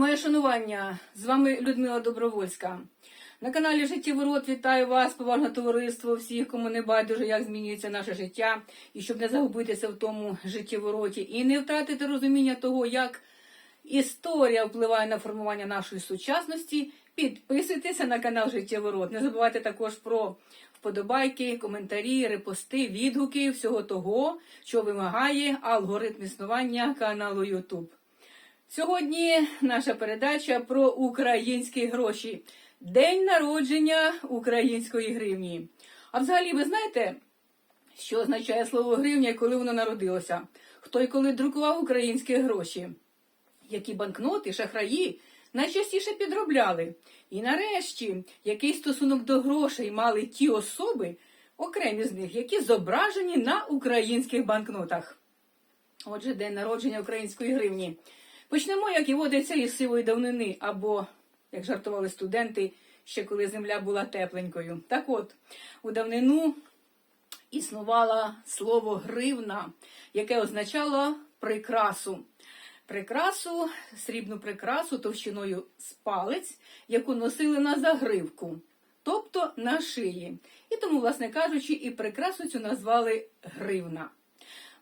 Моє шанування з вами Людмила Добровольська. На каналі Життєворот вітаю вас, поважне товариство, всіх, кому не байдуже, як змінюється наше життя, і щоб не загубитися в тому життєвороті і не втратити розуміння того, як історія впливає на формування нашої сучасності. Підписуйтеся на канал Життєворот. Не забувайте також про вподобайки, коментарі, репости, відгуки, всього того, що вимагає алгоритм існування каналу YouTube. Сьогодні наша передача про українські гроші. День народження української гривні. А взагалі, ви знаєте, що означає слово гривня коли воно народилося? Хто і коли друкував українські гроші? Які банкноти, шахраї найчастіше підробляли? І нарешті, який стосунок до грошей мали ті особи, окремі з них, які зображені на українських банкнотах? Отже, день народження української гривні. Почнемо, як і водиться, із сивої давнини, або, як жартували студенти, ще коли земля була тепленькою. Так от, у давнину існувало слово гривна, яке означало прикрасу. Прикрасу, срібну прикрасу товщиною з палець, яку носили на загривку, тобто на шиї. І тому, власне кажучи, і прикрасу цю назвали гривна.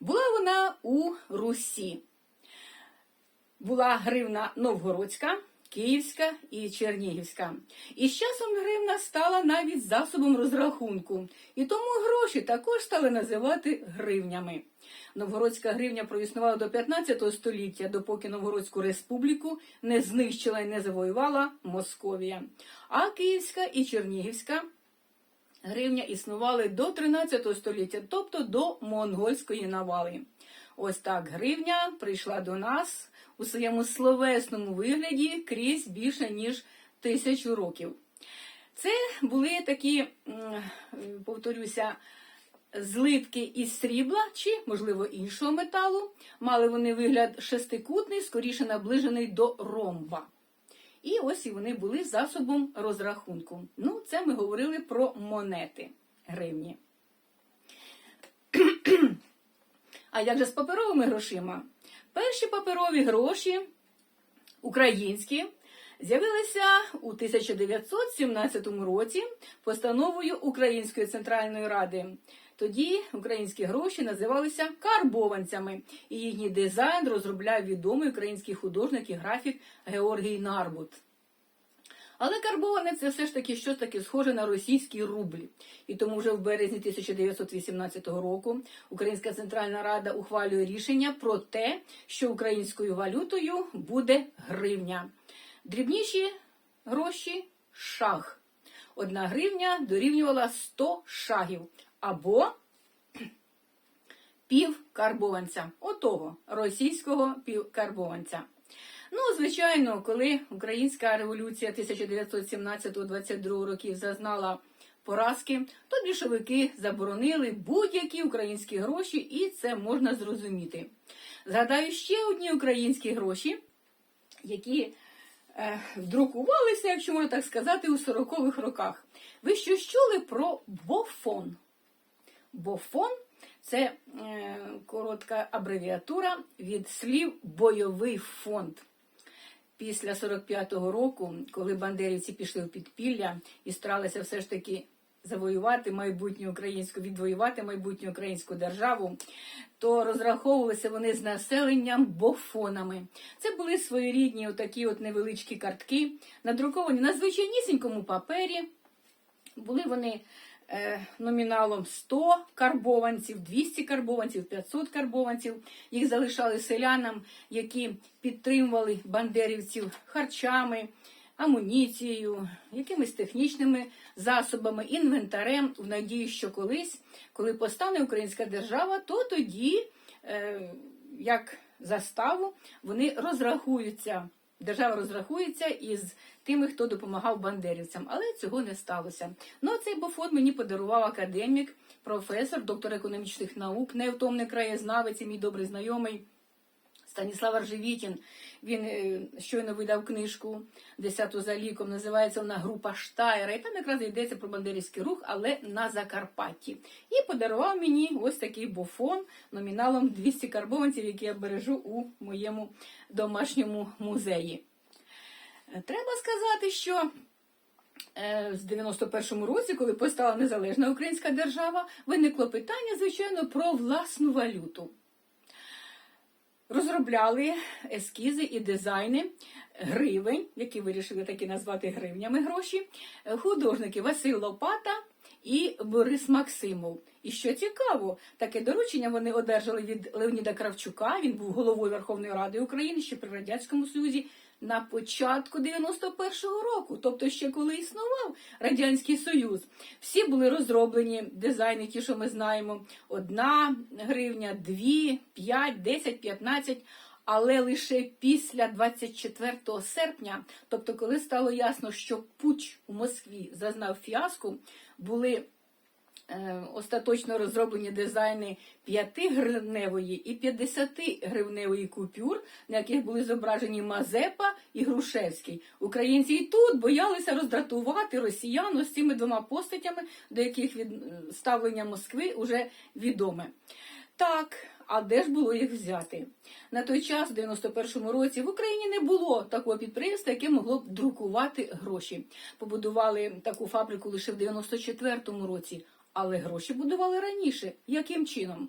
Була вона у Русі. Була гривна новгородська, київська і чернігівська. І з часом гривна стала навіть засобом розрахунку, і тому гроші також стали називати гривнями. Новгородська гривня проіснувала до 15 століття, допоки Новгородську республіку не знищила і не завоювала Московія. А Київська і Чернігівська гривня існували до 13 століття, тобто до монгольської навали. Ось так гривня прийшла до нас у своєму словесному вигляді крізь більше ніж тисячу років. Це були такі, повторюся, злитки із срібла чи, можливо, іншого металу. Мали вони вигляд шестикутний, скоріше наближений до ромба. І ось і вони були засобом розрахунку. Ну, це ми говорили про монети гривні. А як же з паперовими грошима? Перші паперові гроші українські з'явилися у 1917 році постановою Української центральної ради. Тоді українські гроші називалися карбованцями, і їхній дизайн розробляв відомий український художник і графік Георгій Нарбут. Але карбоване це все ж таки щось таке схоже на російський рубль. І тому вже в березні 1918 року Українська Центральна Рада ухвалює рішення про те, що українською валютою буде гривня. Дрібніші гроші шаг. Одна гривня дорівнювала 100 шагів або пів карбованця. Отого російського півкарбованця. Ну, звичайно, коли українська революція 1917-22 років зазнала поразки, то більшовики заборонили будь-які українські гроші, і це можна зрозуміти. Згадаю ще одні українські гроші, які е, друкувалися, якщо можна так сказати, у 40-х роках. Ви щось чули про бофон? Бофон це е, коротка абревіатура від слів бойовий фонд. Після 45-го року, коли бандерівці пішли в підпілля і старалися все ж таки завоювати майбутню українську, відвоювати майбутню українську державу, то розраховувалися вони з населенням бофонами. Це були своєрідні отакі от невеличкі картки, надруковані на звичайнісінькому папері. Були вони номіналом 100 карбованців, 200 карбованців, 500 карбованців. Їх залишали селянам, які підтримували бандерівців харчами, амуніцією, якимись технічними засобами, інвентарем, в надії, що колись, коли постане українська держава, то тоді, е, як заставу, вони розрахуються. Держава розрахується із тими, хто допомагав бандерівцям, але цього не сталося. Ну цей бофон мені подарував академік, професор, доктор економічних наук, невтомний краєзнавець, і мій добрий знайомий Станіслав Аржевітін. Він е, щойно видав книжку десяту за ліком. Називається вона Група Штайра. І там якраз йдеться про бандерівський рух, але на Закарпатті. І подарував мені ось такий бофон номіналом 200 карбованців, який я бережу у моєму домашньому музеї. Е, Треба сказати, що е, з 91-му році, коли постала незалежна українська держава, виникло питання, звичайно, про власну валюту. Розробляли ескізи і дизайни гривень, які вирішили таки назвати гривнями гроші, художники Василь Лопата і Борис Максимов. І що цікаво, таке доручення вони одержали від Леоніда Кравчука. Він був головою Верховної Ради України ще при Радянському Союзі на початку 91-го року, тобто ще коли існував Радянський Союз. Всі були розроблені дизайни, ті, що ми знаємо: одна гривня, дві, п'ять, десять, п'ятнадцять. Але лише після 24 серпня, тобто, коли стало ясно, що пуч у Москві зазнав фіаско, були остаточно розроблені дизайни 5-гривневої і 50-гривневої купюр, на яких були зображені Мазепа і Грушевський. Українці і тут боялися роздратувати росіян з цими двома постатями, до яких від е, ставлення Москви вже відоме. Так, а де ж було їх взяти? На той час, в 91-му році, в Україні не було такого підприємства, яке могло б друкувати гроші. Побудували таку фабрику лише в 94-му році, але гроші будували раніше. Яким чином?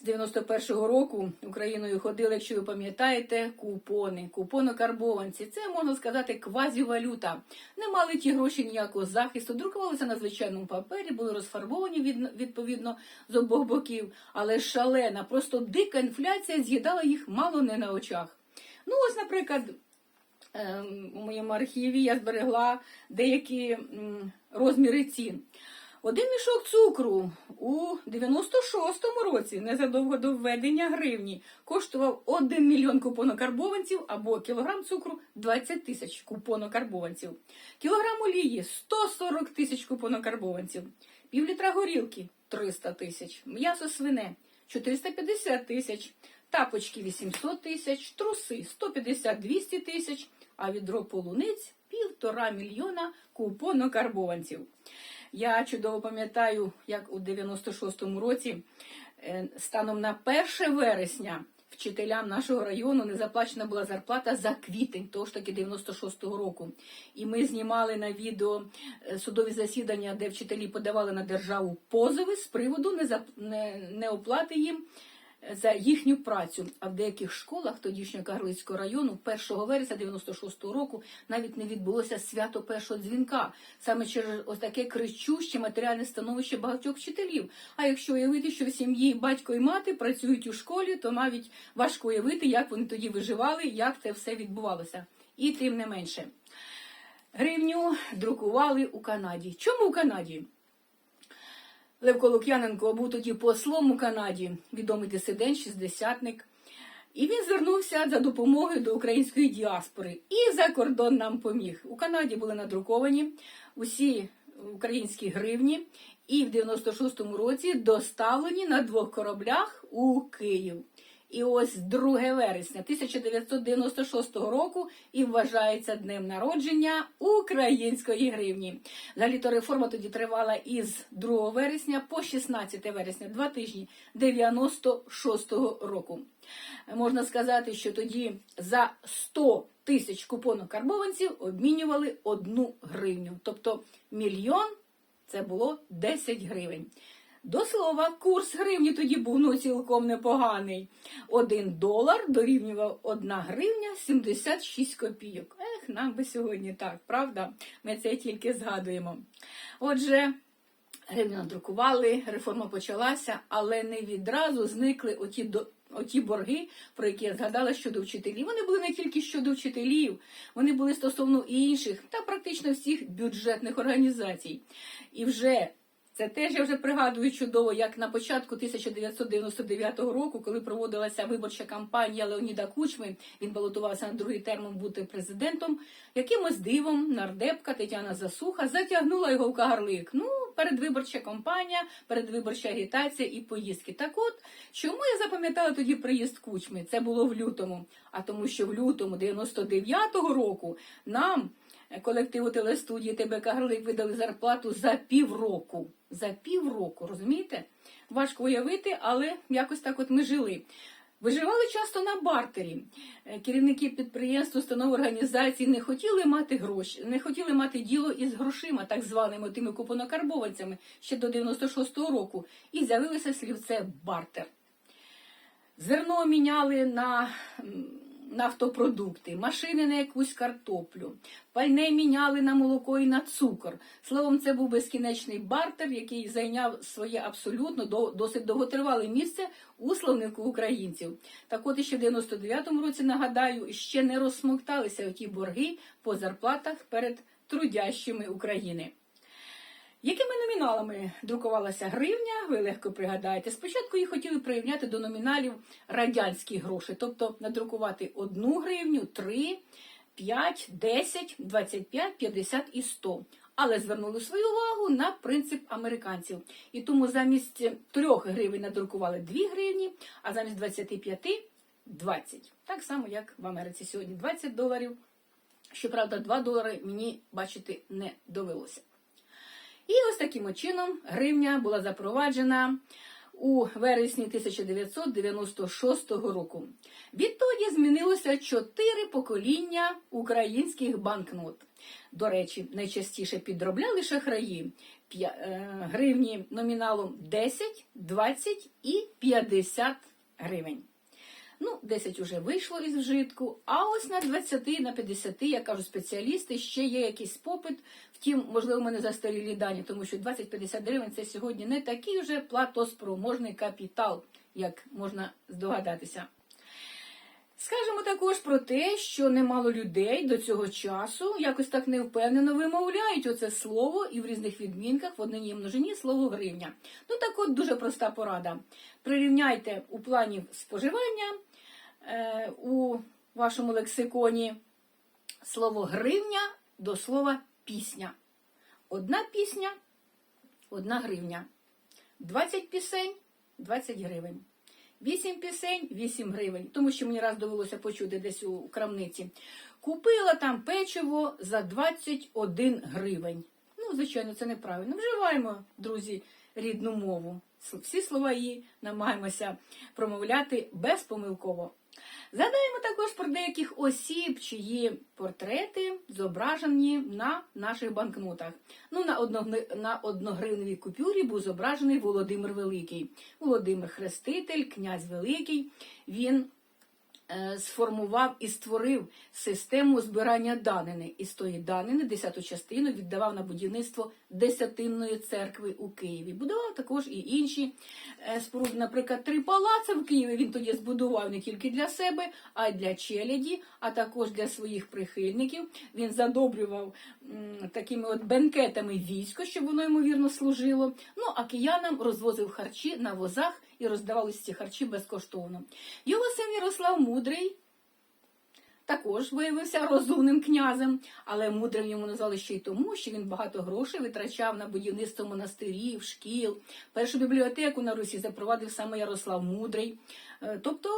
З 91-го року Україною ходили, якщо ви пам'ятаєте, купони, купонокарбованці. Це можна сказати квазівалюта. Не мали ті гроші ніякого захисту, друкувалися на звичайному папері, були розфарбовані від, відповідно з обох боків, але шалена, просто дика інфляція з'їдала їх мало не на очах. Ну, ось, наприклад, ем, у моєму архіві я зберегла деякі розміри цін. Один мішок цукру у 96-му році, незадовго до введення гривні, коштував 1 мільйон купонокарбованців або кілограм цукру 20 тисяч купонокарбованців. Кілограм олії 140 тисяч купонокарбованців. Пів літра горілки 300 тисяч. М'ясо свине 450 тисяч. Тапочки 800 тисяч, труси 150-200 тисяч, а відро полуниць півтора мільйона купонокарбованців. Я чудово пам'ятаю, як у 96-му році, е, станом на 1 вересня, вчителям нашого району не заплачена була зарплата за квітень, того ж таки 96-го року. І ми знімали на відео е, судові засідання, де вчителі подавали на державу позови з приводу неоплати їм за їхню працю. А в деяких школах тодішнього Карлицького району 1 вересня 96-го року навіть не відбулося свято першого дзвінка, саме через ось таке кричуще матеріальне становище багатьох вчителів. А якщо уявити, що в сім'ї батько і мати працюють у школі, то навіть важко уявити, як вони тоді виживали, як це все відбувалося. І тим не менше. Гривню друкували у Канаді. Чому у Канаді? Левко Лук'яненко був тоді послом у Канаді, відомий дисидент, шістдесятник. І він звернувся за допомогою до української діаспори і за кордон нам поміг. У Канаді були надруковані усі українські гривні, і в 96-му році доставлені на двох кораблях у Київ. І ось 2 вересня 1996 року і вважається днем народження української гривні. Взагалі то реформа тоді тривала із 2 вересня по 16 вересня, два тижні 96-го року. Можна сказати, що тоді за 100 тисяч купонок карбованців обмінювали одну гривню. Тобто мільйон це було 10 гривень. До слова, курс гривні тоді був ну цілком непоганий. Один долар дорівнював 1 гривня 76 копійок. Ех, нам би сьогодні так, правда? Ми це тільки згадуємо. Отже, гривню надрукували, реформа почалася, але не відразу зникли оті до. Оті борги, про які я згадала щодо вчителів, вони були не тільки щодо вчителів, вони були стосовно інших та практично всіх бюджетних організацій. І вже це теж я вже пригадую чудово, як на початку 1999 року, коли проводилася виборча кампанія Леоніда Кучми, він балотувався на другий термін бути президентом. Якимось дивом нардепка Тетяна Засуха затягнула його в кагарлик. Ну, передвиборча кампанія, передвиборча агітація і поїздки. Так от, чому я запам'ятала тоді приїзд Кучми? Це було в лютому. А тому, що в лютому 99-го року нам колективу телестудії ТБК Гарлик видали зарплату за півроку. За півроку, розумієте? Важко уявити, але якось так от ми жили. Виживали часто на бартері. Е, Керівники підприємств, установ організацій не хотіли мати гроші, не хотіли мати діло із грошима, так званими тими купонокарбованцями ще до 96-го року. І з'явилося слівце бартер. Зерно міняли на нафтопродукти, машини на якусь картоплю, пальне міняли на молоко і на цукор. Словом, це був безкінечний бартер, який зайняв своє абсолютно до- досить довготривале місце у словнику українців. Так от ще в 99-му році, нагадаю, ще не розсмокталися оті борги по зарплатах перед трудящими України. Якими номіналами друкувалася гривня, ви легко пригадаєте. Спочатку їх хотіли прирівняти до номіналів радянські гроші, тобто надрукувати 1 гривню, 3, 5, 10, 25, 50 і 100. Але звернули свою увагу на принцип американців. І тому замість 3 гривень надрукували 2 гривні, а замість 25 – 20. Так само, як в Америці сьогодні 20 доларів. Щоправда, 2 долари мені бачити не довелося. І ось таким чином гривня була запроваджена у вересні 1996 року. Відтоді змінилося чотири покоління українських банкнот. До речі, найчастіше підробляли шахраї е, гривні номіналом 10, 20 і 50 гривень. Ну, 10 вже вийшло із вжитку, а ось на 20, на 50, як кажуть спеціалісти, ще є якийсь попит. Втім, можливо, ми не застарілі дані, тому що 20-50 гривень це сьогодні не такий вже платоспроможний капітал, як можна здогадатися. Скажемо також про те, що немало людей до цього часу якось так невпевнено вимовляють оце слово і в різних відмінках в однині множині слово гривня. Ну так от дуже проста порада. Прирівняйте у плані споживання е, у вашому лексиконі слово гривня до слова пісня. Одна пісня, одна гривня. 20 пісень 20 гривень. 8 пісень 8 гривень. Тому що мені раз довелося почути десь у крамниці. Купила там печиво за 21 гривень. Ну, звичайно, це неправильно. Вживаємо, друзі, рідну мову. Всі слова її намагаємося промовляти безпомилково. Згадаємо також про деяких осіб, чиї портрети зображені на наших банкнотах. Ну, на, на одногривневій купюрі був зображений Володимир Великий. Володимир Хреститель, князь Великий. Він сформував і створив систему збирання данини. І з тої данини десяту частину віддавав на будівництво десятинної церкви у Києві. Будував також і інші е, споруди, наприклад, три палаци в Києві. Він тоді збудував не тільки для себе, а й для челяді, а також для своїх прихильників. Він задобрював такими от бенкетами військо, щоб воно ймовірно служило. Ну а киянам розвозив харчі на возах і роздавалися ці харчі безкоштовно. Його син Ярослав Мудрий також виявився розумним князем, але мудрим йому назвали ще й тому, що він багато грошей витрачав на будівництво монастирів, шкіл. Першу бібліотеку на Русі запровадив саме Ярослав Мудрий. Е, Тобто,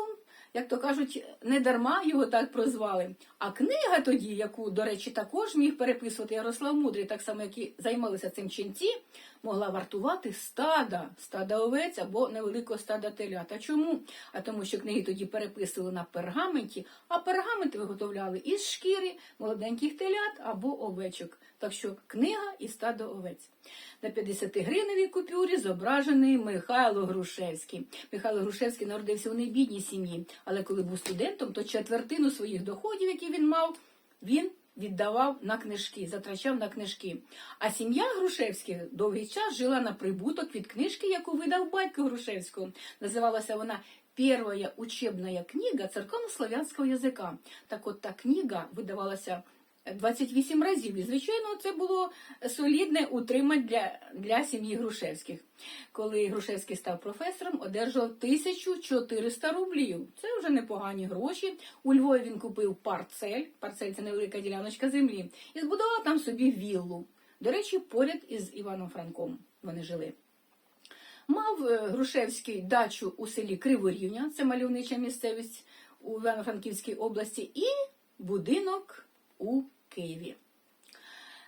як то кажуть, не дарма його так прозвали. А книга тоді, яку, до речі, також міг переписувати Ярослав Мудрий, так само, як і займалися цим ченці, могла вартувати стада, стада овець або невеликого стада телят. А чому? А тому, що книги тоді переписували на пергаменті, а пергаменти виготовляли із шкіри молоденьких телят або овечок. Так що книга і стадо овець. На 50 гривневій купюрі зображений Михайло Грушевський. Михайло Грушевський народився у небідній сім'ї, але коли був студентом, то четвертину своїх доходів, які він мав, він віддавав на книжки, затрачав на книжки. А сім'я Грушевських довгий час жила на прибуток від книжки, яку видав батько Грушевського. Називалася вона Первая учебная книга церковнослов'янського язика. Так от та книга видавалася 28 разів. І, звичайно, це було солідне утримання для, для сім'ї Грушевських. Коли Грушевський став професором, одержав 1400 рублів. Це вже непогані гроші. У Львові він купив парцель, парцель це невелика діляночка землі, і збудував там собі віллу. До речі, поряд із Іваном Франком вони жили. Мав е, Грушевський дачу у селі Криворівня, це мальовнича місцевість у Івано-Франківській області, і будинок у Києві.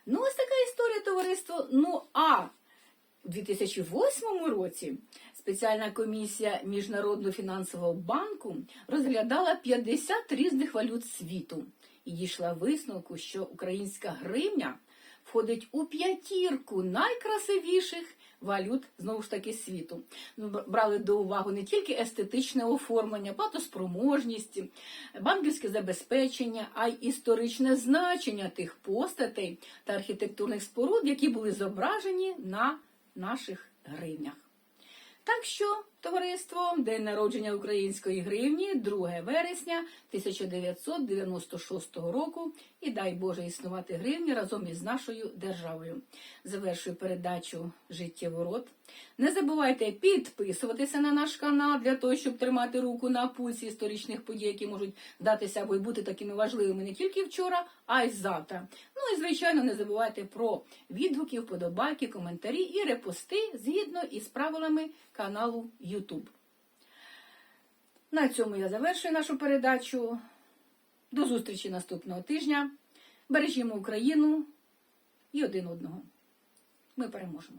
Ну, ось така історія товариство. Ну а у 2008 році Спеціальна комісія Міжнародного фінансового банку розглядала 50 різних валют світу і дійшла висновку, що українська гривня входить у п'ятірку найкрасивіших валют знову ж таки світу. Ну, Брали до уваги не тільки естетичне оформлення, платоспроможність, банківське забезпечення, а й історичне значення тих постатей та архітектурних споруд, які були зображені на наших гривнях. Так що, товариство, день народження української гривні 2 вересня 1996 року. І дай Боже існувати гривні разом із нашою державою. Завершую передачу Життєворот. Не забувайте підписуватися на наш канал для того, щоб тримати руку на пульсі історичних подій, які можуть здатися або й бути такими важливими не тільки вчора, а й завтра. Ну і звичайно, не забувайте про відгуки, вподобайки, коментарі і репости згідно із правилами каналу YouTube. На цьому я завершую нашу передачу. До зустрічі наступного тижня. Бережімо Україну і один одного. Ми переможемо.